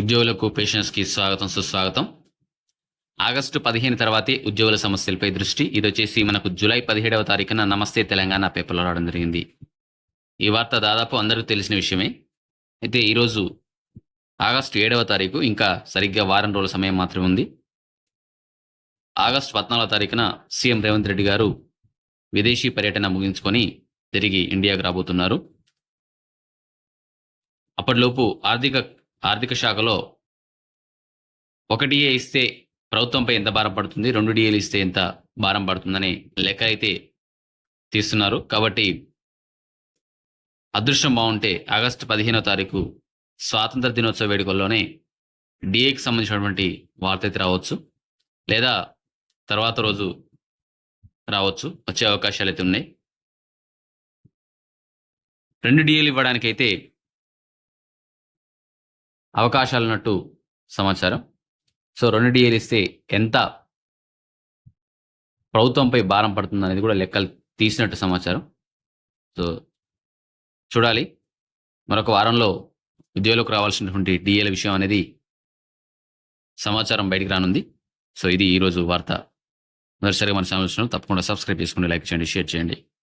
ఉద్యోగులకు పేషెంట్స్కి స్వాగతం సుస్వాగతం. ఆగస్టు పదిహేను తర్వాతే ఉద్యోగుల సమస్యలపై దృష్టి. ఇది వచ్చేసి మనకు జూలై పదిహేడవ తారీఖున నమస్తే తెలంగాణ పేపర్లో రావడం జరిగింది. ఈ వార్త దాదాపు అందరూ తెలిసిన విషయమే. అయితే ఈరోజు ఆగస్టు ఏడవ తారీఖు ఇంకా సరిగ్గా వారం రోజుల సమయం మాత్రమే ఉంది. ఆగస్టు పద్నాలుగవ తారీఖున సీఎం రేవంత్ రెడ్డి గారు విదేశీ పర్యటన ముగించుకొని తిరిగి ఇండియాకు రాబోతున్నారు. అప్పటిలోపు ఆర్థిక ఆర్థిక శాఖలో ఒక డిఏ ఇస్తే ప్రభుత్వంపై ఎంత భారం పడుతుంది? రెండు డిఏలు ఇస్తే ఎంత భారం పడుతుందనే లెక్క అయితే తీస్తున్నారు. కాబట్టి అదృష్టం బాగుంటే ఆగస్టు పదిహేనో తారీఖు స్వాతంత్ర దినోత్సవ వేడుకల్లోనే డిఏకి సంబంధించినటువంటి వార్త అయితే రావచ్చు. లేదా తర్వాత రోజు రావచ్చు. వచ్చే అవకాశాలు అయితే ఉన్నాయి. రెండు డిఏలు ఇవ్వడానికైతే అవకాశాలు ఉన్నట్టు సమాచారం. సో రెండు డిఏలు ఇస్తే ఎంత ప్రభుత్వంపై భారం పడుతుంది అనేది కూడా లెక్కలు తీసినట్టు సమాచారం. సో చూడాలి. మరొక వారంలో ఉద్యోగులకు రావాల్సినటువంటి డిఏల విషయం అనేది సమాచారం బయటికి రానుంది. సో ఇది ఈరోజు వార్త. మొదటిసారిగా మన ఛానల్ తప్పకుండా సబ్స్క్రైబ్ చేసుకోండి లైక్ చేయండి షేర్ చేయండి.